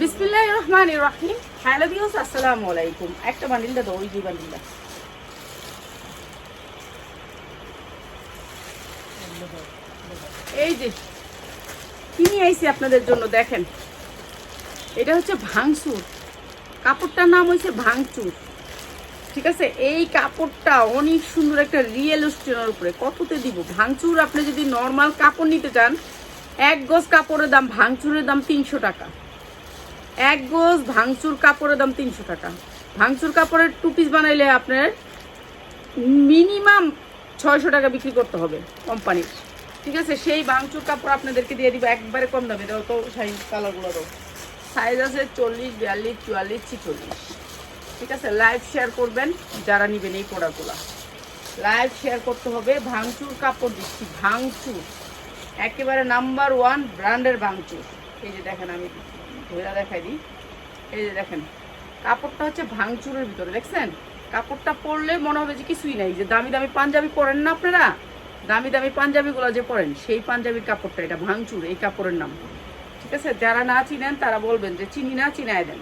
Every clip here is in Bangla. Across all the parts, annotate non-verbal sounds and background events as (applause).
বিসমিল্লাহ রহমান আসসালামু আলাইকুম একটা দাও, ওই এই যে, কি নিয়ে আইছি আপনাদের জন্য দেখেন। এটা হচ্ছে ভাঙচুর। কাপড়টার নাম হচ্ছে ভাঙচুর। ঠিক আছে? এই কাপড়টা অনেক সুন্দর একটা রিয়েল স্টোনের উপরে। কততে দিব? ভাঙচুর, আপনি যদি নর্মাল কাপড় নিতে চান, এক গজ কাপড়ের দাম, ভাঙচুরের দাম তিনশো টাকা। এক গোজ ভাঙচুর কাপড়ের দাম তিনশো টাকা। ভাঙচুর কাপড়ের টু পিস বানাইলে আপনার মিনিমাম ছয়শো টাকা বিক্রি করতে হবে কোম্পানির ঠিক আছে? সেই ভাঙচুর কাপড় আপনাদেরকে দিয়ে দিব একবারে কম দামে। দাও তো সাইজ কালারগুলো দাও সাইজ আছে চল্লিশ, বিয়াল্লিশ, চুয়াল্লিশ, ছিচল্লিশ। ঠিক আছে? লাইভ শেয়ার করবেন যারা নেবেন এই প্রোডাক্টগুলো লাইভ শেয়ার করতে হবে ভাঙচুর কাপড় দিচ্ছি, ভাঙচুর। একেবারে নাম্বার ওয়ান ব্র্যান্ডের ভাঙচুর। এই যে দেখেন আমি ধরে দেখাই দিই। এই যে দেখেন, কাপড়টা হচ্ছে ভাঙচুরের ভিতরে, দেখছেন? কাপড়টা পরলে মনে হবে যে কিছুই নাই, যে দামি দামি পাঞ্জাবি পরেন না আপনারা? দামি দামি পাঞ্জাবিগুলো যে পরেন, সেই পাঞ্জাবির কাপড়টা, এটা ভাঙচুর, এই কাপড়ের নাম। ঠিক আছে? যারা না চিনেন, তারা বলবেন যে চিনি না, চিনায় দেন।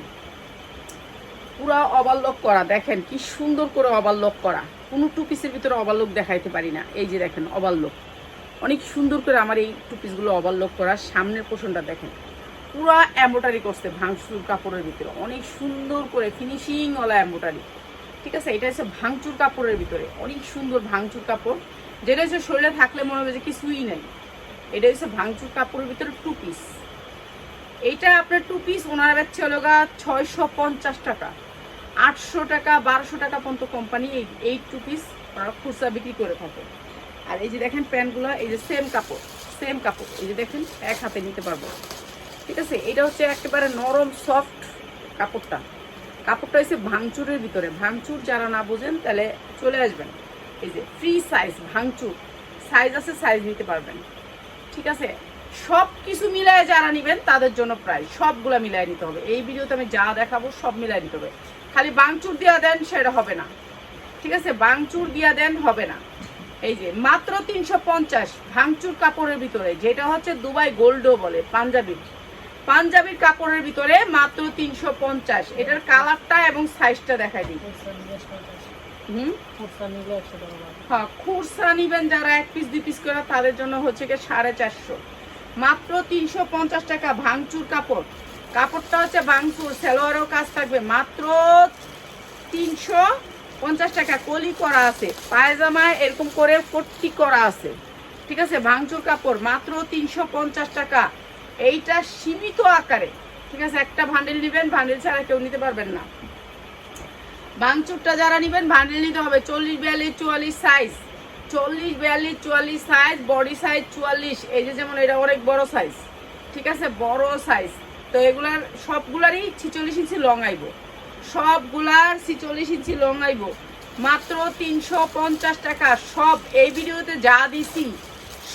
পুরা অবাল্যক করা, দেখেন কি সুন্দর করে অবাল্যক করা। কোনো টু পিসের ভিতরে অবাল্যক দেখাইতে পারি না। এই যে দেখেন অবাল্যক অনেক সুন্দর করে আমার এই টু পিসগুলো করা, সামনের পোষণটা দেখেন। পুরা এম্বোটারি করছে ভাঙচুর কাপড়ের ভিতরে। অনেক সুন্দর করে ফিনিশিং ওলা এম্বোটারি ঠিক আছে? এটা হচ্ছে ভাঙচুর কাপড়ের ভিতরে। অনেক সুন্দর ভাঙচুর কাপড়। যেটা হচ্ছে শরীরে থাকলে মনে হবে যে কিছুই নেই। এটা হচ্ছে ভাঙচুর কাপড়ের ভিতরে টু পিস এইটা আপনার টু পিস ওনার বেচছে হলো গা ছয়শো পঞ্চাশ টাকা। আটশো টাকা, বারোশো টাকা পর্যন্ত কোম্পানি এই এই টু পিস ওনারা খুচরা বিক্রি করে থাকে। আর এই যে দেখেন প্যান্টগুলো, এই যে সেম কাপড় সেম কাপড়। এই যে দেখেন, এক হাতে নিতে পারব। ঠিক আছে? এটা হচ্ছে একেবারে নরম সফট কাপড়টা। কাপড়টা হচ্ছে ভাঙচুরের ভিতরে। ভাঙচুর যারা না বোঝেন, তাহলে চলে আসবেন। এই যে ফ্রি সাইজ ভাঙচুর। সাইজ আছে সাইজ নিতে পারবেন। ঠিক আছে? সব কিছু মিলায় যারা নেবেন, তাদের জন্য প্রায় সবগুলা মিলায় নিতে হবে। এই ভিডিওতে আমি যা দেখাবো, সব মিলায় নিতে হবে। খালি বাংচুর দিয়া দেন, সেটা হবে না। ঠিক আছে? বাংচুর দিয়া দেন, হবে না। এই যে, মাত্র তিনশো পঞ্চাশ ভাঙচুর কাপড়ের ভিতরে, যেটা হচ্ছে দুবাই গোল্ডও বলে পাঞ্জাবির পাঞ্জাবির কাপড়ের ভিতরে মাত্র তিনশো পঞ্চাশ। এটার কালারটা এবং সাইজটা দেখাই দিই। হুম? হ্যাঁ খুরসা নিবেন যারা এক পিস দুই পিস করে তাদের জন্য হচ্ছে কি সাড়ে চারশো। মাত্র তিনশো পঞ্চাশ টাকা ভাঙচুর কাপড়। কাপড়টা হচ্ছে ভাঙচুর সেলোয়ারও কাজ থাকবে। মাত্র তিনশো পঞ্চাশ টাকা কলি করা আছে। পায়জামায় এরকম করে পট্টি করা আছে। ঠিক আছে ভাঙচুর কাপড়। মাত্র তিনশো পঞ্চাশ টাকা। এইটা সীমিত আকারে। ঠিক আছে, একটা ভান্ডেল নেবেন ভান্ডেল ছাড়া কেউ নিতে পারবেন না। বাংচুরটা যারা নেবেন ভান্ডেল নিতে হবে। চল্লিশ বিয়াল্লিশ চুয়াল্লিশ সাইজ চল্লিশ বিয়াল্লিশ চুয়াল্লিশ সাইজ বডি সাইজ চুয়াল্লিশ। এই যে যেমন এটা অনেক বড় সাইজ ঠিক আছে, বড় সাইজ তো এগুলার সবগুলারই ছিচল্লিশ ইঞ্চি লং আইব। সবগুলার ছিচল্লিশ ইঞ্চি লং আইব। মাত্র তিনশো পঞ্চাশ টাকা। সব এই ভিডিওতে যা দিছি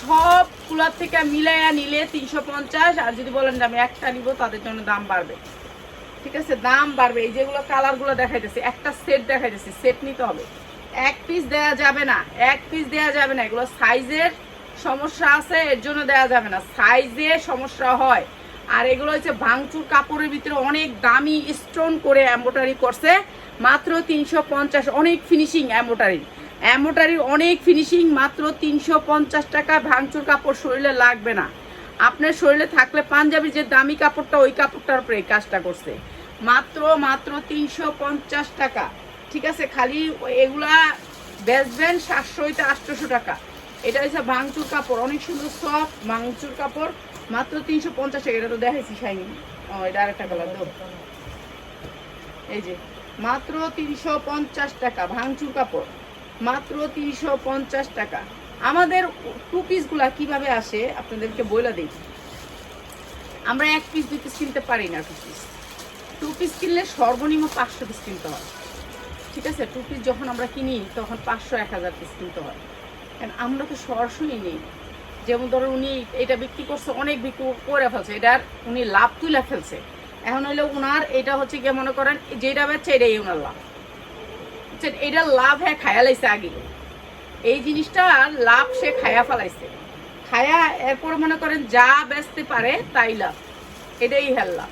সবগুলার থেকে মিলাইয়া নিলে তিনশো পঞ্চাশ, আর যদি বলেন যে আমি একটা নিব, তাদের জন্য দাম বাড়বে। ঠিক আছে? দাম বাড়বে। এই যেগুলো কালারগুলো দেখাইতেছে, একটা সেট দেখাইতেছে সেট নিতে হবে। এক পিস দেয়া যাবে না, এক পিস দেয়া যাবে না। এগুলো সাইজের সমস্যা আছে, এর জন্য দেয়া যাবে না। সাইজে সমস্যা হয়। আর এগুলো হচ্ছে ভাঙচুর কাপড়ের ভিতরে অনেক দামি স্টোন করে এম্বোটারি করছে। মাত্র তিনশো পঞ্চাশ, অনেক ফিনিশিং এম্বোটারি এম্বোটারি অনেক ফিনিশিং মাত্র তিনশো পঞ্চাশ টাকা। ভাঙচুর কাপড় শরীরে লাগবে না। আপনার শরীরে থাকলে পাঞ্জাবির যে দামি কাপড়টা, ওই কাপড়টার উপরে কাজটা করছে। মাত্র মাত্র তিনশো পঞ্চাশ টাকা। ঠিক আছে, খালি এগুলা বেচবেন সাতশো হইতে আটশোশো টাকা। এটা হচ্ছে ভাঙচুর কাপড়। অনেক সুন্দর সফট ভাঙচুর কাপড়। মাত্র তিনশো পঞ্চাশ টাকা। এটা তো দেখাইছি শাইনি। ও, এটা আরেকটা কালার দাও। এই যে, মাত্র তিনশো পঞ্চাশ টাকা ভাঙচুর কাপড়। মাত্র তিনশো পঞ্চাশ টাকা। আমাদের টু পিসগুলা কীভাবে আসে, আপনাদেরকে বলে দিই। আমরা এক পিস দুই পিস কিনতে পারি না টু পিস টু পিস কিনলে সর্বনিম্ন পাঁচশো পিস কিনতে হয়। ঠিক আছে? টু পিস যখন আমরা কিনি, তখন পাঁচশো, এক হাজার পিস কিনতে হয়। কারণ আমরা তো সরাসরি নেই। যেমন ধরো উনি এটা বিক্রি করছে, অনেক বিক্রি করে ফেলছে। এটার উনি লাভ তুলে ফেলছে। এখন হইলে উনার, এটা হচ্ছে গিয়ে মনে করেন, যেটা বেচছে এটাই ওনার লাভ। বুঝছেন এটা লাভ হ্যাঁ খায়া লাইছে আগে। এই জিনিসটা লাভ সে খায়া ফেলাইছে। খায়া এরপর মনে করেন, যা বেচতে পারে তাই লাভ। এটাই হেল লাভ।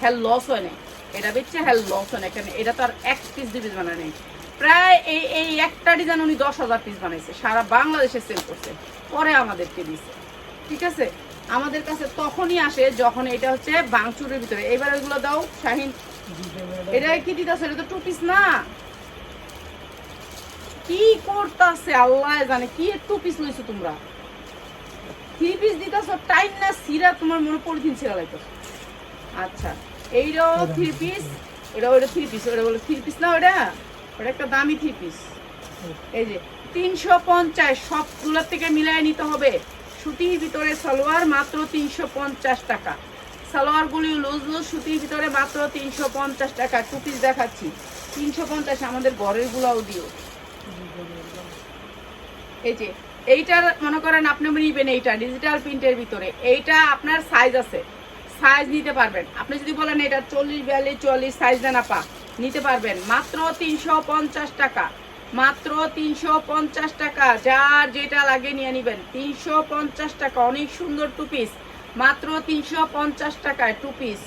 হ্যাঁ লস হয় না এটা বেচছে হ্যাঁ লস হয় না কেন? এটা তো আর এক পিস দুই পিস বানায় নেই। প্রায় এই এই একটা ডিজাইন উনি দশ হাজার পিস বানাইছে। সারা বাংলাদেশে সেল করছে। পরে আমাদেরকে দিছে। ঠিক আছে? আমাদের কাছে তখনই আসে যখন এটা হচ্ছে বাংচুরের ভিতরে। এবার এগুলো দাও, শাহিন। এটা কি দিতেছে? এটা তো টু পিস না। কি করতেছে? আল্লাহ জানে কি একটু পিস লইছো তোমরা? Three piece দিতেছ? টাইম না সিরা তোমার মনে পলিথিন ছিঁড়া লাইতেছ। আচ্ছা এইটাও থ্রি পিস এটা ওইটা থ্রি পিস ওটা বলে থ্রি পিস না ওটা ওটা একটা দামি থ্রি পিস এই যে তিনশো পঞ্চাশ সবগুলোর থেকে মিলাই নিতে হবে। সুতির ভিতরে সালোয়ার মাত্র তিনশো পঞ্চাশ টাকা। সালোয়ারগুলি লুজ লুজ সুতির ভিতরে মাত্র তিনশো পঞ্চাশ টাকা। টু পিস দেখাচ্ছি। তিনশো পঞ্চাশ আমাদের ঘরের গুলাও দিও। এই এইটার মনে করেন আপনি নিবেন এইটা ডিজিটাল প্রিন্টের ভিতরে। এইটা আপনার সাইজ আছে। সাইজ নিতে পারবেন। আপনি যদি বলেন এটা চল্লিশ, বিয়াল্লিশ চল্লিশ সাইজ দেন আপা, নিতে পারবেন। মাত্র তিনশো পঞ্চাশ টাকা। মাত্র তিনশো পঞ্চাশ টাকা। যার যেটা লাগে নিয়ে নিবেন। তিনশো পঞ্চাশ টাকা। অনেক সুন্দর টু পিস মাত্র তিনশো পঞ্চাশ টাকায় টু পিস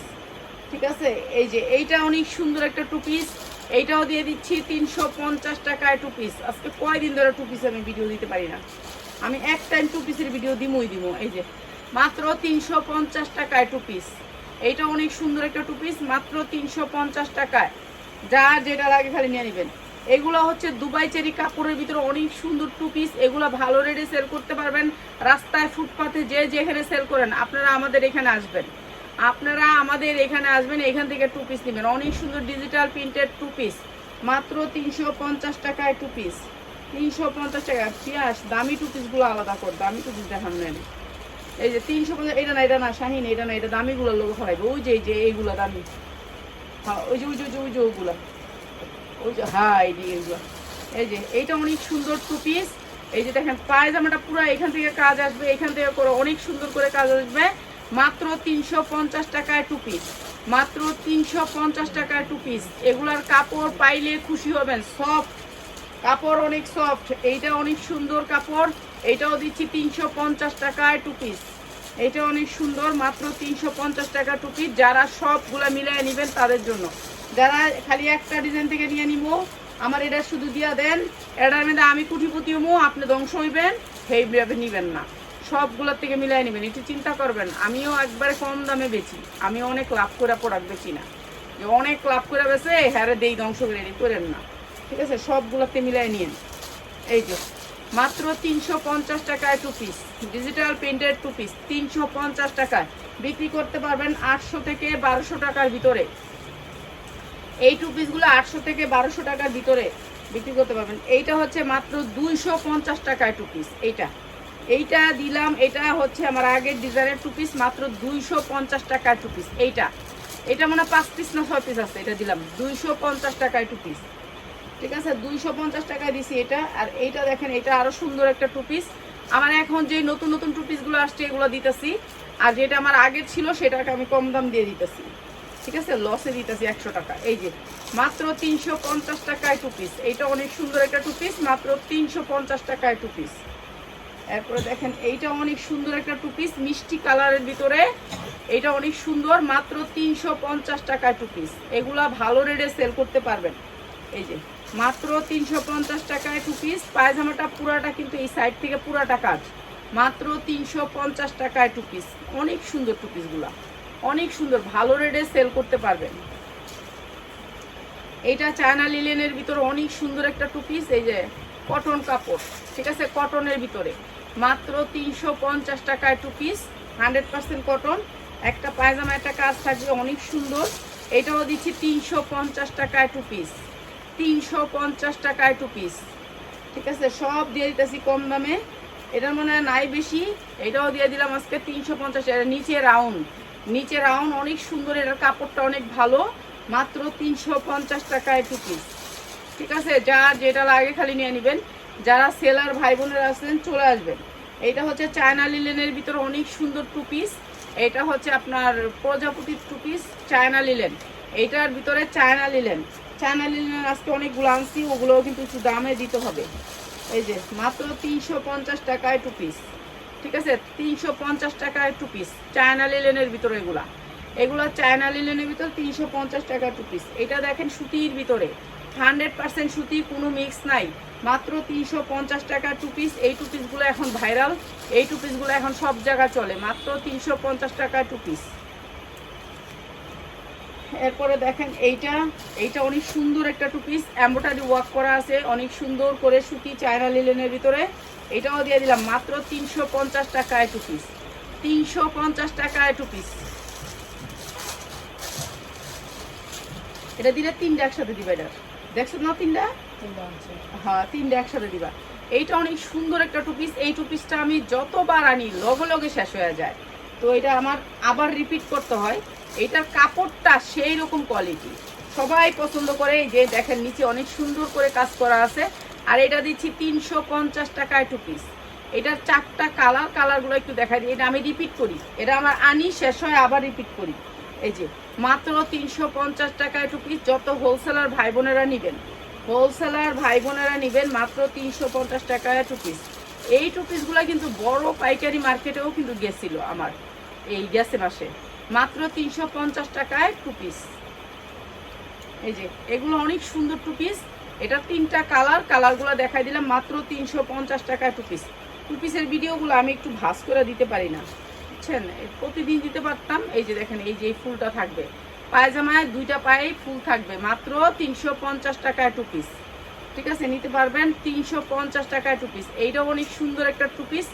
ঠিক আছে? এই যে, এইটা অনেক সুন্দর একটা টু পিস এইটাও দিয়ে দিচ্ছি তিনশো পঞ্চাশ টাকায় টু পিস আজকে কয়দিন ধরে টু পিস আমি ভিডিও দিতে পারি না। আমি এক টাইম টু পিসের ভিডিও দিমই দিব এই যে, মাত্র তিনশো পঞ্চাশ টাকায় টু পিস এইটা অনেক সুন্দর একটা টু পিস মাত্র তিনশো পঞ্চাশ টাকায়। যা যেটা লাগে খালি নিয়ে নেবেন। এগুলো হচ্ছে দুবাই চেরি কাপড়ের ভিতরে অনেক সুন্দর টু পিস এগুলো ভালো রেটে সেল করতে পারবেন। রাস্তায় ফুটপাতে যে যেখানে সেল করেন, আপনারা আমাদের এখানে আসবেন। আপনারা আমাদের এখানে আসবেন, এখান থেকে টু পিস নেবেন। অনেক সুন্দর ডিজিটাল প্রিন্টেড টু পিস মাত্র তিনশো পঞ্চাশ টাকায় টু পিস তিনশো পঞ্চাশ টাকা। পিয়াস, দামি টু পিসগুলো আলাদা কর, দামি টু পিস দেখান নেন। এই যে তিনশো পঞ্চাশ, এটা না এটা না, শাহিন, এটা না, এটা দামিগুলো লোক হরাইবে। ওই যে, এই যে, এইগুলো দামি। হ্যাঁ ওই যে ওই যে ওই যে ওই যে ওই যে হ্যাঁ এইগুলো। এই যে, এইটা অনেক সুন্দর টু পিস এই যে দেখেন পায়জামাটা পুরো এখান থেকে কাজ আসবে, এখান থেকে করে অনেক সুন্দর করে কাজ আসবে। মাত্র তিনশো পঞ্চাশ টাকায় টু পিস মাত্র তিনশো পঞ্চাশ টাকায় টু পিস এগুলার কাপড় পাইলে খুশি হবেন সফট কাপড় অনেক সফট এইটা অনেক সুন্দর কাপড়। এইটাও দিচ্ছি তিনশো পঞ্চাশ টাকায় টু পিস এটা অনেক সুন্দর, মাত্র তিনশো পঞ্চাশ টাকা টু পিস যারা সবগুলা মিলিয়ে নেবেন তাদের জন্য। যারা খালি একটা ডিজাইন থেকে নিয়ে নিব, আমার এটা শুধু দিয়া দেন। এটার মধ্যে আমি কুটিপুতি হব আপনি ধ্বংস হইবেন, সেইভাবে নিবেন না। সবগুলোর থেকে মিলাই নেবেন, একটু চিন্তা করবেন। আমিও একবারে কম দামে বেচি। আমি অনেক লাভ করে প্রোডাক্ট বেচি না। যে অনেক লাভ করে বেছে হ্যারে দেই ধ্বংস করে করেন না। ঠিক আছে? সবগুলোতে মিলাই নিয়েন। এই যে, মাত্র তিনশো পঞ্চাশ টাকায় two piece digital printed two piece তিনশো পঞ্চাশ টাকায়। বিক্রি করতে পারবেন আটশো থেকে বারোশো টাকার ভিতরে। এই টু পিসগুলো আটশো থেকে বারোশো টাকার ভিতরে বিক্রি করতে পারবেন। এইটা হচ্ছে মাত্র দুইশো পঞ্চাশ টাকায় টু পিস এইটা। এইটা দিলাম, এটা হচ্ছে আমার আগের ডিজাইনের টু পিস মাত্র দুইশো পঞ্চাশ টাকায় টু পিস এইটা, এটা মনে পাঁচ পিস না ছয় পিস আছে, এটা দিলাম, দুইশো পঞ্চাশ টাকায় টু পিস ঠিক আছে, দুইশো পঞ্চাশ টাকায় দিছি এটা, আর এইটা দেখেন, এটা আরও সুন্দর একটা টু পিস আমার এখন যে নতুন নতুন টু পিসগুলো আসছে, এগুলো দিতেছি, আর যেটা আমার আগের ছিল, সেটাকে আমি কম দাম দিয়ে দিতেছি। ঠিক আছে লসে দিতেছি একশো টাকা। এই যে, মাত্র তিনশো পঞ্চাশ টাকায় টু পিস এইটা অনেক সুন্দর একটা টু পিস মাত্র তিনশো পঞ্চাশ টাকায় টু পিস এরপরে দেখেন, এইটা অনেক সুন্দর একটা টু পিস মিষ্টি কালারের ভিতরে। এটা অনেক সুন্দর, মাত্র তিনশো পঞ্চাশ টাকায় টু পিস এগুলা ভালো রেটে সেল করতে পারবেন। এই যে, মাত্র তিনশো পঞ্চাশ টাকায় টু পিস পায়জামাটা পুরাটা কিন্তু এই সাইড থেকে পুরাটা কাজ। মাত্র তিনশো পঞ্চাশ টাকায় টু পিস অনেক সুন্দর টু পিসগুলা অনেক সুন্দর, ভালো রেটে সেল করতে পারবেন। এইটা চায়না লিলেনের ভিতরে অনেক সুন্দর একটা টু পিস এই যে কটন কাপড়। ঠিক আছে কটনের ভিতরে। মাত্র তিনশো পঞ্চাশ টাকায় two piece hundred percent cotton একটা পায়জামা, একটা কাজ থাকবে, অনেক সুন্দর। এটাও দিচ্ছি তিনশো পঞ্চাশ টাকায় টু পিস তিনশো পঞ্চাশ টাকায় টু পিস ঠিক আছে? সব দিয়ে দিতেছি কম দামে। এটার মনে হয় নাই বেশি। এটাও দিয়ে দিলাম আজকে তিনশো পঞ্চাশ। নিচে রাউন্ড নিচে রাউন্ড অনেক সুন্দর। এটার কাপড়টা অনেক ভালো। মাত্র তিনশো পঞ্চাশ টাকায় টু পিস ঠিক আছে? যা যেটা লাগে খালি নিয়ে নেবেন। যারা সেলার ভাই বোনেরা আছেন চলে আসবেন। এইটা হচ্ছে চায়না লিলেনের ভিতরে অনেক সুন্দর টু পিস এটা হচ্ছে আপনার প্রজাপতির টু পিস চায়না লিলেন। এইটার ভিতরে চায়না লিলেন। চায়না লিলেন আজকে অনেকগুলো আনছি ওগুলোও কিন্তু একটু দামে দিতে হবে। এই যে, মাত্র তিনশো পঞ্চাশ টাকায় টু পিস ঠিক আছে? তিনশো পঞ্চাশ টাকায় টু পিস চায়না লিলেনের ভিতরে এগুলা। এগুলো চায়না লিলেনের ভিতর তিনশো পঞ্চাশ টাকা টু পিস এটা দেখেন সুতির ভিতরে। হান্ড্রেড পার্সেন্ট সুতি, কোনো মিক্স নাই। মাত্র তিনশো পঞ্চাশ টাকা টু পিস এই টু পিসগুলো এখন ভাইরাল এই টু পিসগুলো এখন সব জায়গায় চলে। মাত্র তিনশো পঞ্চাশ টাকা টু পিস এরপরে দেখেন এইটা। এইটা অনেক সুন্দর একটা টু পিস এম্বোটারি ওয়ার্ক করা আছে। অনেক সুন্দর করে সুতি চায়না লিলেনের ভিতরে। এটাও দিয়ে দিলাম। মাত্র তিনশো পঞ্চাশ টাকায় টু পিস তিনশো পঞ্চাশ টাকায় টু পিস এটা দিলে তিনটা একসাথে দিবা এটা। দেখছ না তিনটা? হ্যাঁ তিনটা একসাথে দিবা। এইটা অনেক সুন্দর একটা টু পিস এই টু পিসটা আমি যতবার আনি লগে লগে শেষ হয়ে যায়। তো এটা আমার আবার রিপিট করতে হয়। এটার কাপড়টা সেই রকম কোয়ালিটি সবাই পছন্দ করে। এই যে দেখেন নিচে অনেক সুন্দর করে কাজ করা আছে। আর এটা দিচ্ছি তিনশো পঞ্চাশ টাকায় টু পিস এটার চারটা কালার কালারগুলো একটু দেখাই দিই। এটা আমি রিপিট করি। এটা আমার আনি শেষ হয় আবার রিপিট করি। এই যে মাত্র তিনশো পঞ্চাশ টাকায় টু পিস যত হোলসেলার ভাই বোনেরা নেবেন। হোলসেলার ভাই বোনেরা নেবেন মাত্র তিনশো পঞ্চাশ টাকায় টু পিস এই টু পিসগুলো কিন্তু বড় পাইকারি মার্কেটেও কিন্তু গেছিল আমার এই গেছে মাসে। মাত্র তিনশো পঞ্চাশ টাকায় টু পিস এই যে, এগুলো অনেক সুন্দর টু পিস এটা তিনটা কালার, কালারগুলো দেখাই দিলাম, মাত্র তিনশো পঞ্চাশ টাকায় টু পিস টু পিসের ভিডিওগুলো আমি একটু ভাস করে দিতে পারি না। বুঝছেন প্রতিদিন দিতে পারতাম, এই যে দেখেন, এই যে ফুলটা থাকবে। পায়জামায় দুইটা পায়ে ফুল থাকবে, মাত্র তিনশো পঞ্চাশ টাকায় টু পিস ঠিক আছে, নিতে পারবেন তিনশো পঞ্চাশ টাকায় টু পিস এইটাও অনেক সুন্দর একটা টু পিস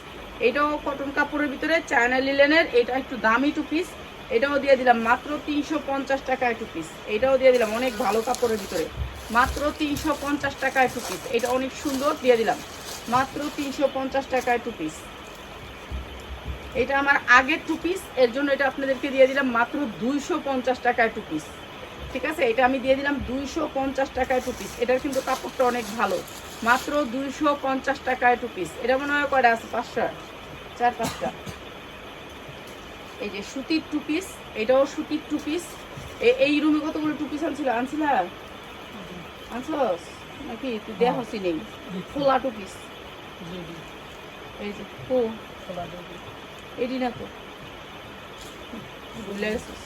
এটাও কটন কাপড়ের ভিতরে চায়না লিলেনের এটা একটু দামি টু পিস এটাও দিয়ে দিলাম, মাত্র তিনশো পঞ্চাশ টাকায় টু পিস এটাও দিয়ে দিলাম, অনেক ভালো কাপড়ের ভিতরে। মাত্র তিনশো পঞ্চাশ টাকায় টু পিস এটা অনেক সুন্দর, দিয়ে দিলাম, মাত্র তিনশো পঞ্চাশ টাকায় টু পিস এটা আমার আগের টু পিস এর জন্য এটা আপনাদেরকে দিয়ে দিলাম মাত্র দুইশো পঞ্চাশ টাকায় টু পিস ঠিক আছে? এটা আমি দিয়ে দিলাম দুইশো পঞ্চাশ টাকায় টু পিস এটার কিন্তু কাপড়টা অনেক ভালো। মাত্র দুইশো পঞ্চাশ টাকায় টু পিস এটা মনে হয় কয়টা আছে? পাঁচটা? চার পাঁচটা। এই যে সুতির টু পিস এটাও সুতির টু পিস এই রুমে কতগুলো টু পিস আনছিল? আনছিলা? আনছস? নাকি তুই দেখ হসি নেই? খোলা টু পিস এই যে ও এডি না তো ভুলে গেছিস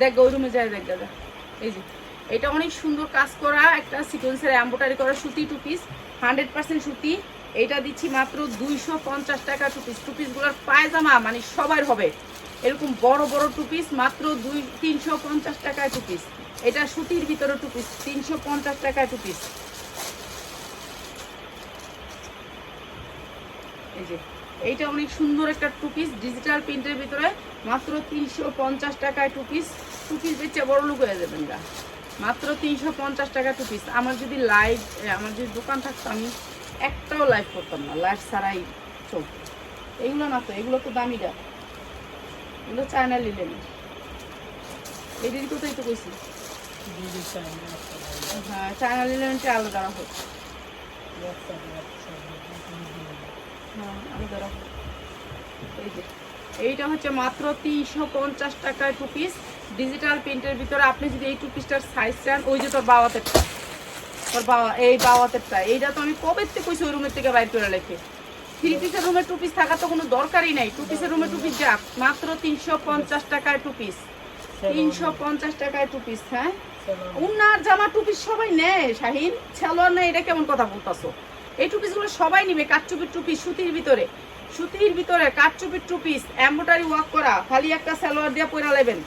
দেখ ওই যায়, দেখ, দাদা। এই যে। এটা অনেক সুন্দর কাজ করা একটা সিকোয়েন্সের এম্বোটারি করা সুতি টু পিস হান্ড্রেড পার্সেন্ট সুতি। এটা দিচ্ছি মাত্র দুইশো পঞ্চাশ টাকা টু পিস টু পিসগুলোর পায়জামা মানে সবার হবে। এরকম বড় বড় টু পিস মাত্র দুই, তিনশো পঞ্চাশ টাকায় টু পিস এটা সুতির ভিতরে টু পিস তিনশো পঞ্চাশ টাকায় টু পিস এই যে এইটা অনেক সুন্দর একটা টু পিস ডিজিটাল প্রিন্টের ভিতরে মাত্র তিনশো পঞ্চাশ টাকায় টু পিস টু পিস বেচে বড় লোক হয়ে যাবেন গা মাত্র তিনশো পঞ্চাশ টাকা টু পিস আমার যদি লাইভ আমার যদি দোকান থাকতো আমি একটাও লাইভ করতাম না লাইভ ছাড়াই চল এগুলো না তো এগুলো তো দামি দামিটা এগুলো চায়না লিলেন এদের কোথায় তো কইছি। হ্যাঁ চায়না লিলেনটা আলাদা রাখো এই যে এইটা হচ্ছে মাত্র তিনশো পঞ্চাশ টাকায় টু পিস ডিজিটাল প্রিন্টের ভিতরে আপনি যদি এই টু পিসটার সাইজ চান ওই যে তোর বাবাতেরটা তোর বাবা এই বাবাতেরটা এইটা তো আমি কবে থেকে কইছি ওই রুমের থেকে বাইর করে রেখে? থ্রি পিসের রুমে টু পিস থাকার তো কোনো দরকারই নাই। টু পিসের রুমে টু পিস যাক মাত্র তিনশো পঞ্চাশ টাকায় টু পিস তিনশো পঞ্চাশ টাকায় টু পিস হ্যাঁ? উনার জামা টু পিস সবাই নেয় শাহিন। ছেলোয়ার নেয় এটা কেমন কথা বলতাছো? এই টু পিসগুলো সবাই নিবে, কাঠচুপির টু পিস সুতির ভিতরে। সুতির ভিতরে কাঠচুপির টু পিস এম্বোটারি ওয়ার্ক করা, খালি একটা সালোয়ার দিয়ে পয়রা নেবেন।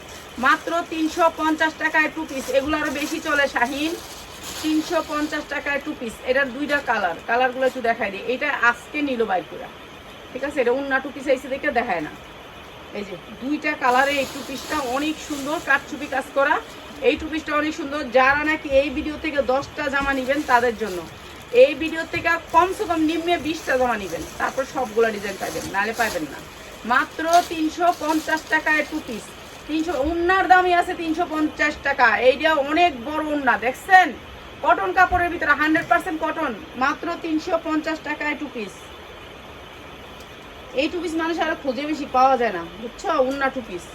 মাত্র তিনশো পঞ্চাশ টাকায় টু পিস এগুলো আরও বেশি চলে, শাহিন। তিনশো পঞ্চাশ টাকায় টু পিস এটার দুইটা কালার। কালারগুলো একটু দেখাই দিই। এটা আজকে নিল বাইকুরা ঠিক আছে? এটা অন্য টু পিস এসে দেখে দেখায় না। এই যে, দুইটা কালারে এই টু পিসটা অনেক সুন্দর কাঠচুপি কাজ করা। এই টু পিসটা অনেক সুন্দর। যারা নাকি এই ভিডিও থেকে দশটা জামা নেবেন তাদের জন্য। এই ভিডিও থেকে কমসে কম নিম্নে বিশটা জমা নেবেন। তারপর সবগুলো ডিজাইন পাবেন নাহলে পাবেন না। মাত্র তিনশো পঞ্চাশ টাকায় টু পিস তিনশো, উন্নার দামই আছে তিনশো পঞ্চাশ টাকা। এইটা অনেক বড় উন্না, দেখছেন? কটন কাপড়ের ভিতরে হান্ড্রেড পার্সেন্ট কটন মাত্র তিনশো পঞ্চাশ টাকায় টু পিস এই টু পিস মানুষ আর খুঁজে বেশি পাওয়া যায় না, বুঝছ? উন্না টু পিস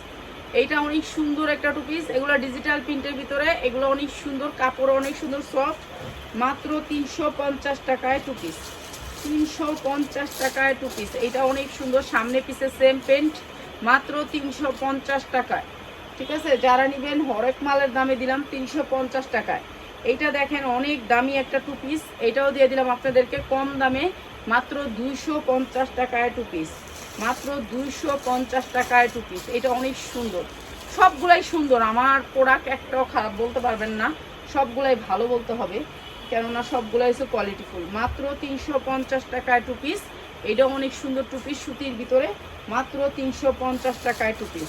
এইটা অনেক সুন্দর একটা টু পিস এগুলো ডিজিটাল প্রিন্টের ভিতরে, এগুলো অনেক সুন্দর, কাপড় অনেক সুন্দর সফট মাত্র তিনশো পঞ্চাশ টাকায় টু পিস তিনশো পঞ্চাশ টাকায় টু পিস এইটা অনেক সুন্দর, সামনে পিসে সেম পেন্ট মাত্র তিনশো পঞ্চাশ টাকায়। ঠিক আছে? যারা নেবেন হরেক মালের দামে দিলাম তিনশো পঞ্চাশ টাকায়। এইটা দেখেন অনেক দামি একটা টু পিস এটাও দিয়ে দিলাম আপনাদেরকে কম দামে, মাত্র দুইশো পঞ্চাশ টাকায় টু পিস মাত্র দুইশো পঞ্চাশ টাকায় টু পিস এটা অনেক সুন্দর। সবগুলাই সুন্দর। আমার প্রোডাক্ট একটাও খারাপ বলতে পারবেন না। সবগুলাই ভালো বলতে হবে। কেননা সবগুলাই হচ্ছে কোয়ালিটিফুল মাত্র তিনশো পঞ্চাশ টাকায় টু পিস এটা অনেক সুন্দর টু পিস সুতির ভিতরে। মাত্র তিনশো পঞ্চাশ টাকায় টু পিস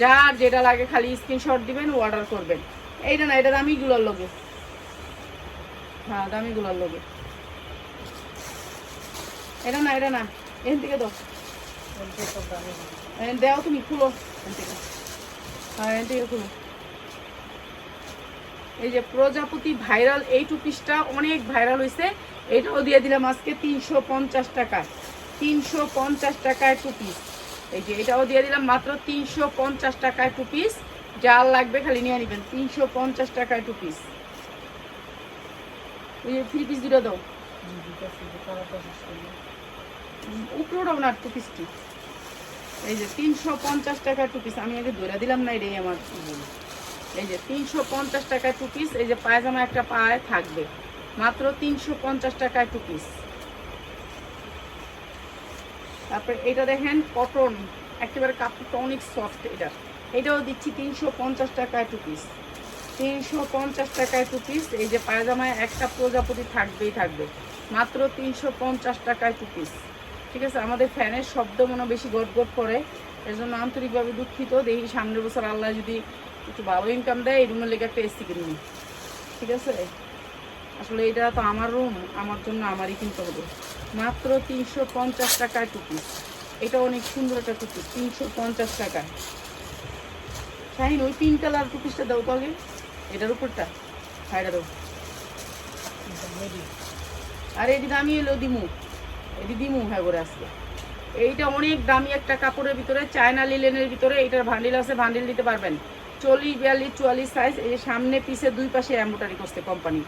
যার যেটা লাগে খালি স্ক্রিনশট দিবেন অর্ডার করবেন। এইটা না এটা দামিগুলোর লগে। হ্যাঁ দামিগুলোর লগে। এটা না এটা না। এখান থেকে দাও। দেও তুমি খুলো। এখান থেকে। হ্যাঁ এখান থেকে খুলো। এই যে প্রজাপতি ভাইরাল, এই টু পিসটা অনেক ভাইরাল হয়েছে এটাও দিয়ে দিলাম আজকে তিনশো পঞ্চাশ টাকায় তিনশো পঞ্চাশ টাকায় টু পিস এই যে এটাও দিয়ে দিলাম মাত্র তিনশো পঞ্চাশ টাকায় টু পিস লাগবে খালি নিয়ে নেবেন, তিনশো পঞ্চাশ টাকায় টু পিস ওই যে থ্রি পিস দুটো দাও। উপরেও না টু পিসটি এই যে তিনশো পঞ্চাশ টাকা টু পিস আমি আগে ধরে দিলাম না এটাই আমার। এই যে তিনশো পঞ্চাশ টাকা টু পিস এই যে পায়জামা একটা পায়ে থাকবে। মাত্র তিনশো পঞ্চাশ টাকায় টু পিস তারপরে এটা দেখেন কটন একেবারে কাপড়টা অনেক সফট এটা। এটাও দিচ্ছি তিনশো পঞ্চাশ টাকায় টু পিস তিনশো পঞ্চাশ টাকায় টু পিস এই যে পায়জামায় একটা প্রজাপতি থাকবেই থাকবে। মাত্র তিনশো পঞ্চাশ টাকায় টু পিস ঠিক আছে? আমাদের ফ্যানের শব্দ মনে বেশি গট গট করে। এর জন্য আন্তরিকভাবে দুঃখিত। দেখি সামনের বছর আল্লাহ যদি একটু ভালো ইনকাম দেয়, এই রুমের লেগে একটা এসি কিনুন ঠিক আছে? আসলে এটা তো আমার রুম আমার জন্য আমারই কিনতে হবে। মাত্র তিনশো পঞ্চাশ টাকায় টু পিস এটা অনেক সুন্দর একটা টু পিস তিনশো পঞ্চাশ টাকায়। শাহিন, ওই পিঙ্ক কালার টু পিসটা দাও তো আগে এটার উপরটা দাও। আর এটি দামি এলো দিমু। এটি দিমু হ্যাঁ করে আসবে এইটা অনেক দামি একটা কাপড়ের ভিতরে, চায়না লিলেনের ভিতরে, এইটার ভান্ডিল আছে ভান্ডিল দিতে পারবেন। চল্লিশ, বিয়াল্লিশ, চুয়াল্লিশ সাইজ এই সামনে, পিছে, দুই পাশে এম্বোটারি করছে কোম্পানি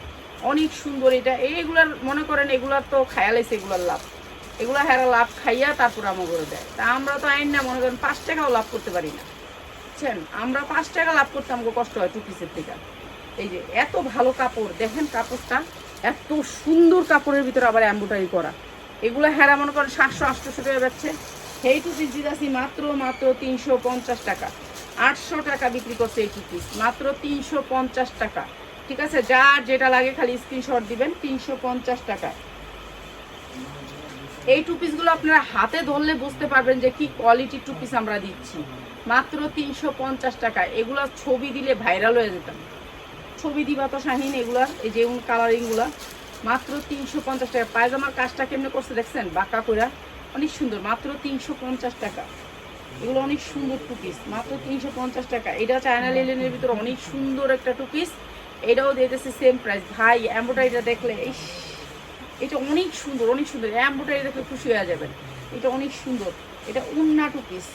অনেক সুন্দর এটা। এইগুলার, মনে করেন, এগুলার তো খায়ালাইছে এগুলার লাভ। এগুলা হেরা লাভ খাইয়া তারপর আমো করে দেয়। তা আমরা তো আইন না, মনে করেন, পাঁচ টাকাও লাভ করতে পারি না। বুঝছেন? আমরা পাঁচ টাকা লাভ করতে আমাকে কষ্ট হয় টু পিসের থেকে। এই যে এত ভালো কাপড়, দেখেন কাপড়টা, এত সুন্দর কাপড়ের ভিতরে আবার এম্বোটারি করা। এগুলো হেরা, মনে করেন, সাতশো আটশোশো টাকা যাচ্ছে সেই টু পিস দিতেছি মাত্র মাত্র তিনশো পঞ্চাশ টাকা। আটশো টাকা বিক্রি করছে এই পিস মাত্র তিনশো পঞ্চাশ টাকা। ঠিক আছে? যার যেটা লাগে খালি স্ক্রিনশট দিবেন, তিনশো পঞ্চাশ টাকা এই টু পিসগুলো আপনারা হাতে ধরলে বুঝতে পারবেন যে কি কোয়ালিটির টু পিস আমরা দিচ্ছি। মাত্র তিনশো পঞ্চাশ টাকা এগুলা ছবি দিলে ভাইরাল হয়ে যেতাম ছবি দিবা তো শাহিন এগুলার এই যে কালারিংগুলা মাত্র তিনশো পঞ্চাশ টাকা। পায়জামার কাজটা কেমনে করছে দেখছেন? বাঁকা কইরা। অনেক সুন্দর। মাত্র তিনশো পঞ্চাশ টাকা। এগুলো অনেক সুন্দর টু পিস মাত্র তিনশো পঞ্চাশ টাকা। এটা চায়না লিলেনের ভিতরে অনেক সুন্দর একটা টু পিস এটাও দিতেছে সেম প্রাইস ভাই এম্বোটারিটা দেখলে এটা অনেক সুন্দর অনেক সুন্দর। এম্বোটারি দেখলে খুশি হয়ে যাবেন। এটা অনেক সুন্দর। এটা উন্না টু পিস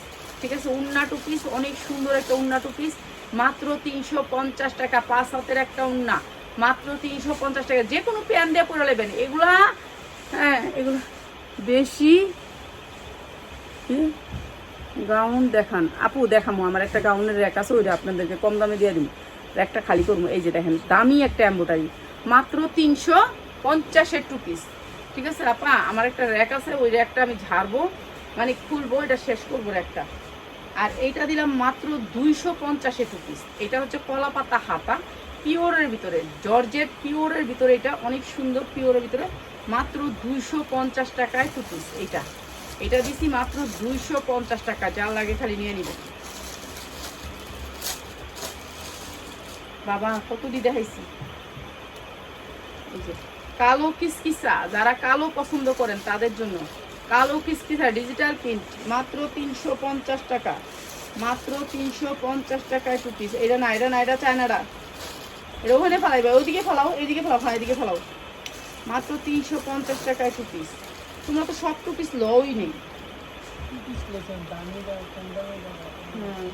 ঠিক আছে? উন্না টু পিস অনেক সুন্দর একটা উন্না টু পিস মাত্র তিনশো পঞ্চাশ টাকা, পাঁচ হাতের একটা উন্না। মাত্র তিনশো পঞ্চাশ টাকা। যে কোনো প্যান দিয়ে পরে নেবেন। এগুলা হ্যাঁ এগুলো বেশি গাউন দেখান। আপু, দেখামো, আমার একটা গাউনের র্যাক আছে, ওইটা আপনাদেরকে কম দামে দিয়ে দিব। র্যাকটা খালি করব, এই যে দেখেন, দামি একটা এম্বোটারি মাত্র তিনশো পঞ্চাশের টু পিস ঠিক আছে, আপা, আমার একটা র্যাক আছে, ওই র্যাকটা আমি ঝাড়বো মানে খুলবো, এটা শেষ করব র্যাকটা আর এইটা দিলাম মাত্র দুইশো পঞ্চাশে টু পিস এটা হচ্ছে কলা পাতা হাতা পিওরের ভিতরে জর্জেট পিওরের ভিতরে এটা, অনেক সুন্দর পিওরের ভিতরে, মাত্র দুইশো পঞ্চাশ টাকায় টু পিস এইটা। এটা দিছি মাত্র দুইশো পঞ্চাশ টাকা যার লাগে খালি নিয়ে নিব। বাবা, কত দি দেখাইছি কালো কিসকিসা, যারা কালো পছন্দ করেন তাদের জন্য। কালো কিসকিসা ডিজিটাল প্রিন্ট মাত্র তিনশো পঞ্চাশ টাকা। মাত্র তিনশো পঞ্চাশ টাকায় টু পিস এটা না এটা না, এটা চায়নাটা। এটা ওখানে ফেলাইবে, ওইদিকে ফেলাও, এইদিকে ফেলাও হ্যাঁ এদিকে ফেলাও। মাত্র তিনশো পঞ্চাশ টাকায় টু পিস তোমরা তো সব টু পিস লওই নেই। হুম।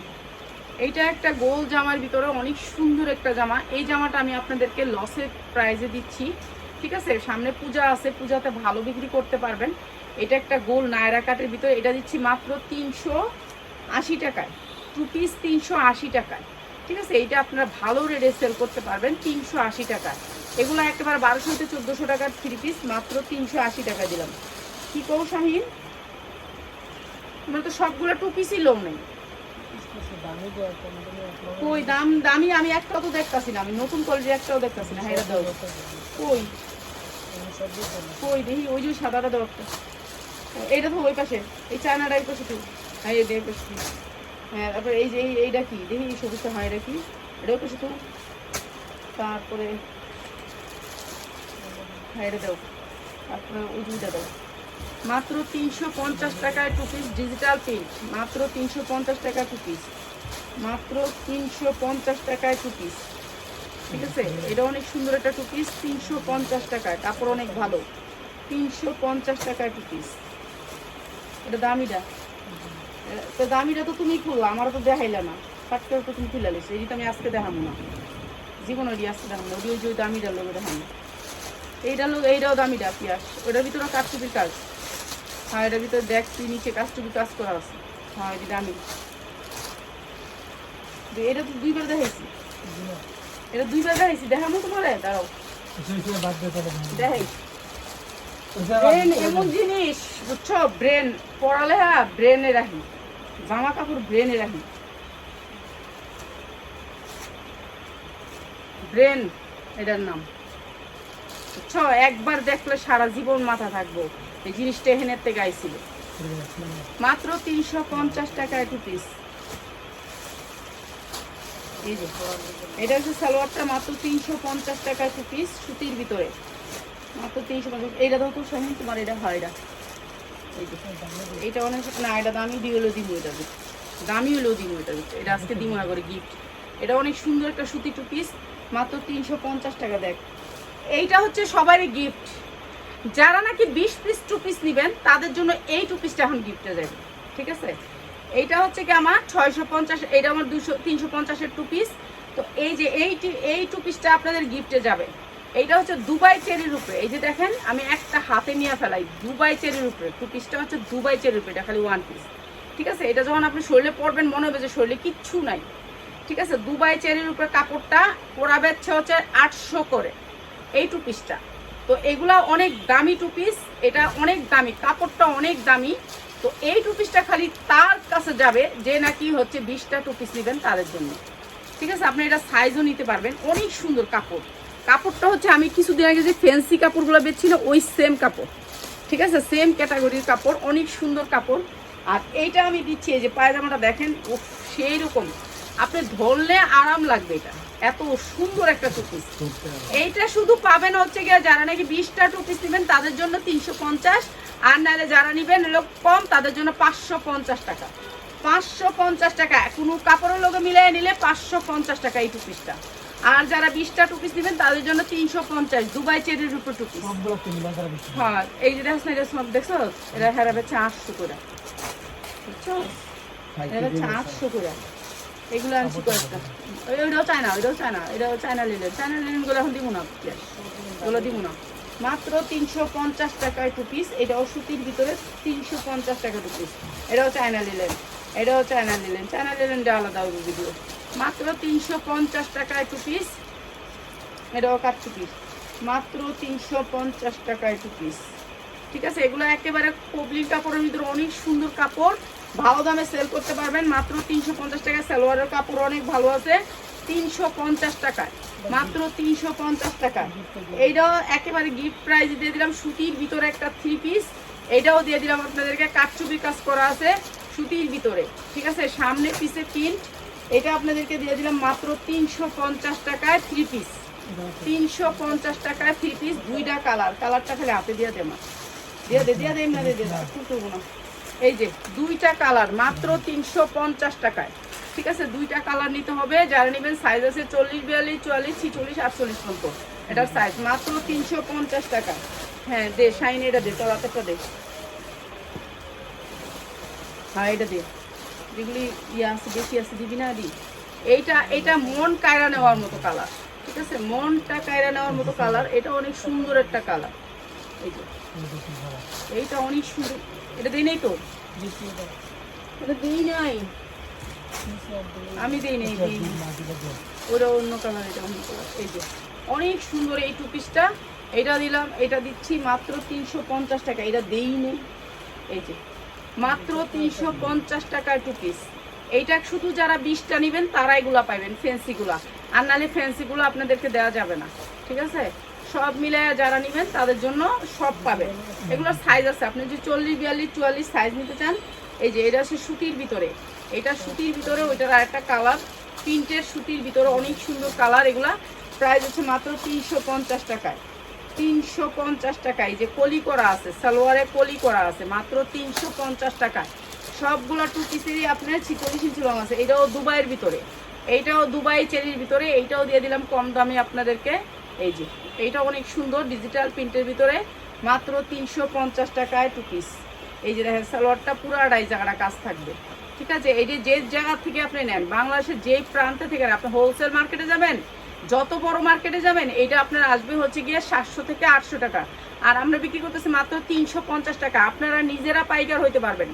এইটা একটা গোল জামার ভিতরে অনেক সুন্দর একটা জামা। এই জামাটা আমি আপনাদেরকে লসের প্রাইজে দিচ্ছি ঠিক আছে? সামনে পূজা আছে পূজাতে ভালো বিক্রি করতে পারবেন। এটা একটা গোল নায়রা কাটের ভিতরে এটা দিচ্ছি মাত্র তিনশো আশি টাকায়। টু পিস তিনশো আশি টাকায়। ঠিক আছে, এইটা আপনারা ভালো রেটে সেল করতে পারবেন, তিনশো আশি টাকায় এগুলো একেবারে বারোশো থেকে চোদ্দোশো টাকার থ্রি পিস মাত্র তিনশো আশি টাকা দিলাম। কি কৌ শাহিন? তোমরা তো সবগুলো টু পিসই লোক নেই। কই, দাম, দামি আমি একটাও তো দেখতাছি না, আমি নতুন কোয়ালিটি একটাও দেখতাছি না দাও। কই? কই দেখি, ওই যে সাদাটা দাও একটা। এইটা তো ওই পাশে, এই চায়নাটা এই পাশে তুই। হ্যাঁ এই পাশে। হ্যাঁ তারপরে এই যে এই- এইটা কি? দেখি এই সবুজটা হয় এটা কি? এটা ওই পাশে তো তারপরে হ্যাঁ এটা দাও। তারপরে ওই দাও। মাত্র তিনশো পঞ্চাশ টাকায় টু পিস ডিজিটাল প্রিন্ট মাত্র তিনশো পঞ্চাশ টাকা টু পিস মাত্র তিনশো পঞ্চাশ টাকায় টু পিস ঠিক আছে? এটা অনেক সুন্দর একটা টু পিস তিনশো পঞ্চাশ টাকায়। কাপড় অনেক ভালো। তিনশো পঞ্চাশ টাকায় টু পিস এটা দামিটা? তো দামিটা তো তুমি খুলো আমারও তো দেখাইলে না। ফাট করে তো তুমি খুলে লিস এই আমি আজকে দেখাবো না। জীবন ওই আজকে দেখাবো ওই ওই দামিটার লোক দেখাবো এইটা লোক এইটাও দামিটা পিয়াস ওটার ভিতরে কাঠচুপির কাজ। হ্যাঁ এটার ভিতরে দেখ তুই নিচে কাঠচুপির কাজ করা আছে। হ্যাঁ এটা দামি। এটা তো দুইবার দেখাইছি। এটা দুইবার দেখাইছি দেখাবো তোমার? দাঁড়াও। দেখাই। ব্রেন এমন জিনিস বুঝছ? ব্রেন পড়ালেখা ব্রেনে রাখি। জামা কাপড় ব্রেনে রাখি। ব্রেন, এটার নাম। বুঝছ? একবার দেখলে সারা জীবন মাথা থাকব। এই জিনিসটা এখানের থেকে আইছিল। মাত্র তিনশো পঞ্চাশ টাকা টু পিস এটা হচ্ছে সালোয়ারটা, মাত্র তিনশো পঞ্চাশ টাকা টু পিস সুতির ভিতরে। মাত্র তিনশো পঞ্চাশ, এইটা দাও তো তোমার এটা হয় এটা অনেক না এটা দামি দিয়ে হলো দিব এটা দামি হলেও দিব এটা এটা আজকে (laughs) দিব না করে গিফট এটা অনেক সুন্দর একটা সুতি টু পিস মাত্র তিনশো পঞ্চাশ টাকা দেখ। এইটা হচ্ছে সবারই গিফট যারা নাকি বিশ পিস টু পিস নেবেন তাদের জন্য এই টু পিসটা এখন গিফটে যাবে। ঠিক আছে? এইটা হচ্ছে কি আমার ছয়শো পঞ্চাশ এইটা আমার দুশো তিনশো পঞ্চাশের টু পিস তো এই যে এই এই টু পিসটা আপনাদের গিফটে যাবে। এইটা হচ্ছে দুবাই চেরির উপরে। এই যে দেখেন, আমি একটা হাতে নিয়ে ফেলাই দুবাই চেরির উপরে। টু পিসটা হচ্ছে দুবাই চেরির উপরে, এটা খালি ওয়ান পিস ঠিক আছে? এটা যখন আপনি শরীরে পরবেন, মনে হবে যে শরীরে কিচ্ছু নাই। ঠিক আছে? দুবাই চেরির উপরে কাপড়টা ওরা বেচছে হচ্ছে আটশো করে এই টু। পিসটা তো এগুলা অনেক দামি টু পিস এটা অনেক দামি, কাপড়টা অনেক দামি। তো এই টু পিসটা খালি তার কাছে যাবে, যে নাকি হচ্ছে বিশটা টু পিস নেবেন তাদের জন্য। ঠিক আছে? আপনি এটা সাইজও নিতে পারবেন, অনেক সুন্দর কাপড়। কাপড়টা হচ্ছে আমি কিছুদিন আগে যে ফ্যান্সি কাপড়গুলো বেচছিল, ওই সেম কাপড়। ঠিক আছে? সেম ক্যাটাগরির কাপড়, অনেক সুন্দর কাপড়। আর এইটা আমি দিচ্ছি, এই যে পায়জামাটা দেখেন ও সেই রকম আপনি ধরলে আরাম লাগবে এটা। এত সুন্দর একটা টু পিস এইটা শুধু পাবেন হচ্ছে গিয়ে যারা নাকি বিশটা টু পিস নেবেন, তাদের জন্য তিনশো পঞ্চাশ। আর নাহলে যারা নেবেন কম, তাদের জন্য পাঁচশো পঞ্চাশ টাকা। পাঁচশো পঞ্চাশ টাকা। কোনো কাপড়ের লোকে মিলিয়ে নিলে পাঁচশো পঞ্চাশ টাকা এই টু। পিসটা আর যারা বিশটা টু পিস নেবেন তাদের জন্য তিনশো পঞ্চাশ দুবাই চেরির উপর টু পিস হ্যাঁ এই যে দেখছ না এটা সব দেখছ? এটা হেরা বেছে আটশো করে। বুঝছ? এটা হচ্ছে আটশো করে। এগুলো আনছি কয়েকটা। ওইটাও চায় না ওইটাও চায় না এটাও চায়না লিলেন চায়না লিলেনগুলো এখন দিব না। ওগুলো দিব না। মাত্র তিনশো পঞ্চাশ টাকায় টু পিস এটাও সুতির ভিতরে তিনশো পঞ্চাশ টাকা টু পিস এটাও চায়না লিলেন এটাও চায়না লিলেন চায়না লিলেনটা আলাদা ভিডিও মাত্র তিনশো পঞ্চাশ টাকায় টু পিস এটাও পিস মাত্র তিনশো পঞ্চাশ টাকায় টু পিস ঠিক আছে, এগুলো একেবারে কবলির কাপড়ের ভিতরে অনেক সুন্দর কাপড়। ভালো দামে সেল করতে পারবেন। মাত্র তিনশো পঞ্চাশ টাকা। সালোয়ারের কাপড় অনেক ভালো আছে। তিনশো পঞ্চাশ টাকায় মাত্র তিনশো পঞ্চাশ টাকা। এইটাও একেবারে গিফট প্রাইজ দিয়ে দিলাম। সুতির ভিতরে একটা থ্রি পিস এইটাও দিয়ে দিলাম আপনাদেরকে। কাটচুপি কাজ করা আছে সুতির ভিতরে। ঠিক আছে, সামনে পিসে প্রিন্ট এটা আপনাদেরকে দিয়ে দিলাম মাত্র তিনশো পঞ্চাশ টাকায় থ্রি পিস তিনশো পঞ্চাশ টাকায় থ্রি পিস দুইটা কালার কালারটা খালি হাতে দিয়ে দে মা। দিয়ে দে দিয়ে দে, এমনি দিয়ে না। এই যে, দুইটা কালার মাত্র তিনশো পঞ্চাশ টাকায়। ঠিক আছে? দুইটা কালার নিতে হবে। যারা নেবেন সাইজ আছে চল্লিশ, বিয়াল্লিশ, চুয়াল্লিশ, ছিচল্লিশ, আটচল্লিশ পর্যন্ত। এটার সাইজ মাত্র তিনশো পঞ্চাশ টাকা। হ্যাঁ দে শাইন এটা দে, তোর দে। হ্যাঁ এটা দে। যেগুলি ইয়ে আছে, বেশি আছে, দিবি না দি এইটা এটা মন কায়রা নেওয়ার মতো কালার ঠিক আছে? মনটা কায়রা নেওয়ার মতো কালার এটা অনেক সুন্দর একটা কালার এইটা অনেক সুন্দর, এটা দিই নেই তো? এটা দিই নাই। আমি দিই নেই ওটা অন্য কালার এটা অন্য কালার এই যে, অনেক সুন্দর এই টু। পিসটা এটা দিলাম, এটা দিচ্ছি মাত্র তিনশো পঞ্চাশ টাকা, এটা দেই নেই। এই যে মাত্র তিনশো পঞ্চাশ টাকার টু পিস এইটা শুধু যারা বিশটা নেবেন, তারা এগুলা পাইবেন, ফ্যান্সিগুলা। আর নাহলে ফ্যান্সিগুলো আপনাদেরকে দেওয়া যাবে না, ঠিক আছে? সব মিলায় যারা নেবেন, তাদের জন্য সব পাবেন। এগুলোর সাইজ আছে, আপনি যদি চল্লিশ, বিয়াল্লিশ, চুয়াল্লিশ সাইজ নিতে চান, এই যে এটা হচ্ছে সুতির ভিতরে। এটা সুতির ভিতরে, ওইটার আরেকটা কালার প্রিন্টের সুতির ভিতরে অনেক সুন্দর কালার এগুলা। প্রাইস হচ্ছে মাত্র তিনশো পঞ্চাশ টাকায়। তিনশো পঞ্চাশ টাকায় যে কলি করা আছে সালোয়ারে কলি করা আছে, মাত্র তিনশো পঞ্চাশ টাকায়। সবগুলো টু পিসেরই আপনার ছিচল্লিশ ইঞ্চি লং আছে, এটাও দুবাইয়ের ভিতরে। এইটাও দুবাই চেরির ভিতরে, এইটাও দিয়ে দিলাম কম দামে আপনাদেরকে। এই যে, এইটা অনেক সুন্দর ডিজিটাল প্রিন্টের ভিতরে, মাত্র তিনশো পঞ্চাশ টাকায় টু পিস এই যে দেখেন, সালোয়ারটা পুরো আড়াই জায়গাটা কাজ থাকবে। ঠিক আছে, এই যে যে জায়গা থেকে আপনি নেন, বাংলাদেশের যেই প্রান্তে থেকে আপনি হোলসেল মার্কেটে যাবেন যত বড় মার্কেটে যাবেন এটা আপনার আসবে হচ্ছে গিয়ে সাতশো থেকে আটশো টাকা। আর আমরা বিক্রি করতেছি মাত্র তিনশো পঞ্চাশ টাকা। আপনারা নিজেরা পাইকার হইতে পারবেন।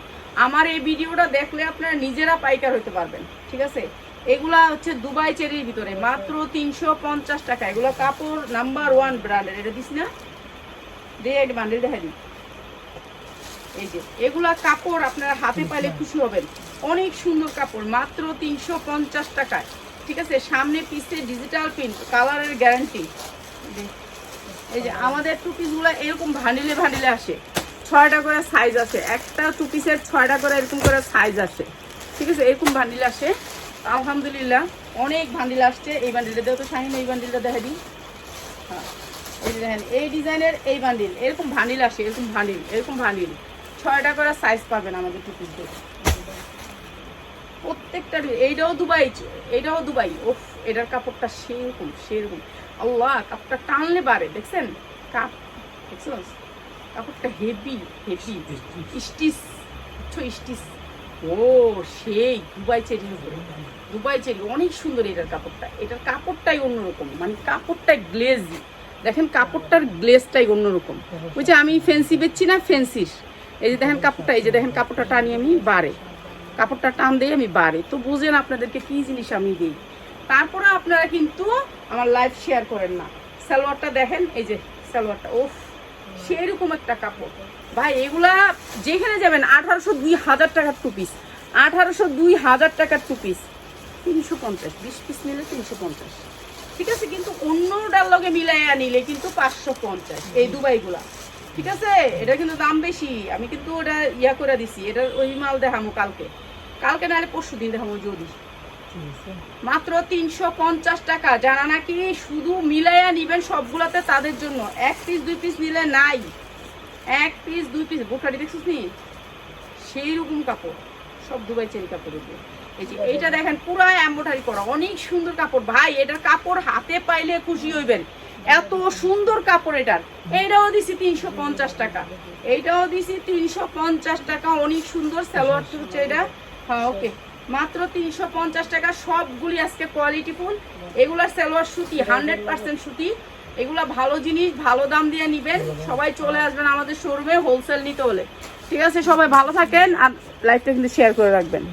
আমার এই ভিডিওটা দেখলে আপনারা নিজেরা পাইকার হইতে পারবেন। ঠিক আছে? এগুলা হচ্ছে দুবাই চেরির ভিতরে। মাত্র তিনশো পঞ্চাশ টাকা। এগুলো কাপড় নাম্বার ওয়ান ব্র্যান্ডের এটা দিস না? দিয়ে একটা বান্ডেল দেখা দিই। এই যে এগুলা কাপড় আপনারা হাতে পাইলে খুশি হবেন। অনেক সুন্দর কাপড়। মাত্র তিনশো পঞ্চাশ টাকায়। ঠিক আছে? সামনে পিসে ডিজিটাল প্রিন্ট কালারের গ্যারান্টি এই যে আমাদের টু পিসগুলো এরকম ভান্ডিলে ভান্ডিলে আসে। ছয়টা করে সাইজ আছে একটা টু পিসের ছয়টা করে এরকম করে সাইজ আসে। ঠিক আছে? এরকম ভান্ডিল আসে। আলহামদুলিল্লাহ, অনেক ভান্ডিল আসছে। এই বান্ডিলটা দেও তো শাহিন, এই বান্ডিলটা দেখা দিই। হ্যাঁ এই দেখেন, এই ডিজাইনের এই বান্ডিল এরকম ভান্ডিল আসে, এরকম ভান্ডিল এরকম ভান্ডিল ছয়টা করে সাইজ পাবেন আমাদের টু পিস প্রত্যেকটা এইটাও দুবাই এইটাও দুবাই ওফ এটার কাপড়টা সেরকম সেরকম। আল্লাহ, কাপড়টা টানলে বাড়ে দেখছেন? কাপ দেখছ কাপড়টা হেভি হেভি স্টিচ স্টিচ ও, সেই, দুবাই উপরে দুবাই চেরি, অনেক সুন্দর এটার কাপড়টা। এটার কাপড়টাই অন্যরকম মানে কাপড়টাই গ্লেজি দেখেন, কাপড়টার গ্লেজটাই অন্যরকম। ওই যে আমি ফেন্সি বেচছি না ফেন্সির এই যে দেখেন, কাপড়টা, এই যে দেখেন, কাপড়টা টানি আমি বাড়ে কাপড়টা টান দিয়ে আমি বাড়ে। তো বুঝেন আপনাদেরকে কি জিনিস আমি দিই। তারপরে আপনারা কিন্তু আমার লাইভ শেয়ার করেন না। সালোয়ারটা দেখেন, এই যে সালোয়ারটা ওফ সেরকম একটা কাপড়। ভাই, এগুলা যেখানে যাবেন, আঠারোশো দুই হাজার টাকার টু পিস আঠারোশো দুই হাজার টাকার টু পিস তিনশো পঞ্চাশ, বিশ পিস নিলে তিনশো পঞ্চাশ। ঠিক আছে, কিন্তু অন্যটার লগে মিলাইয়া নিলে কিন্তু পাঁচশো পঞ্চাশ। এই দুবাইগুলা। ঠিক আছে? এটা কিন্তু দাম বেশি। আমি কিন্তু ওটা ইয়া করে দিছি। এটা ওই মাল দেখামো কালকে। কালকে নাহলে পরশু দিন দেখামো যদি। মাত্র তিনশো পঞ্চাশ টাকা। যারা নাকি শুধু মিলাইয়া নিবেন সবগুলাতে তাদের জন্য। এক পিস দুই পিস নিলে নাই। এক পিস দুই পিস বোখারি দেখছিস নি? সেই রকম কাপড়। সব দুবাই চেরি কাপড় এগুলো এই যে এইটা দেখেন পুরো এম্বোটারি করা। অনেক সুন্দর কাপড়। ভাই এটার কাপড় হাতে পাইলে খুশি হইবেন। এত সুন্দর কাপড় এটার। এইটাও দিছি তিনশো পঞ্চাশ টাকা। এইটাও দিছি তিনশো পঞ্চাশ টাকা, অনেক সুন্দর সালোয়ার হচ্ছে এটা। হ্যাঁ ওকে। মাত্র তিনশো পঞ্চাশ টাকা, সবগুলি আজকে কোয়ালিটি ফুল। এগুলা সালোয়ার সুতি, হান্ড্রেড পার্সেন্ট সুতি। এগুলা ভালো জিনিস, ভালো দাম দিয়ে নিবেন। সবাই চলে আসবেন আমাদের শোরুমে হোলসেল নিতে হলে। ঠিক আছে, সবাই ভালো থাকেন আর লাইফটা কিন্তু শেয়ার করে রাখবেন।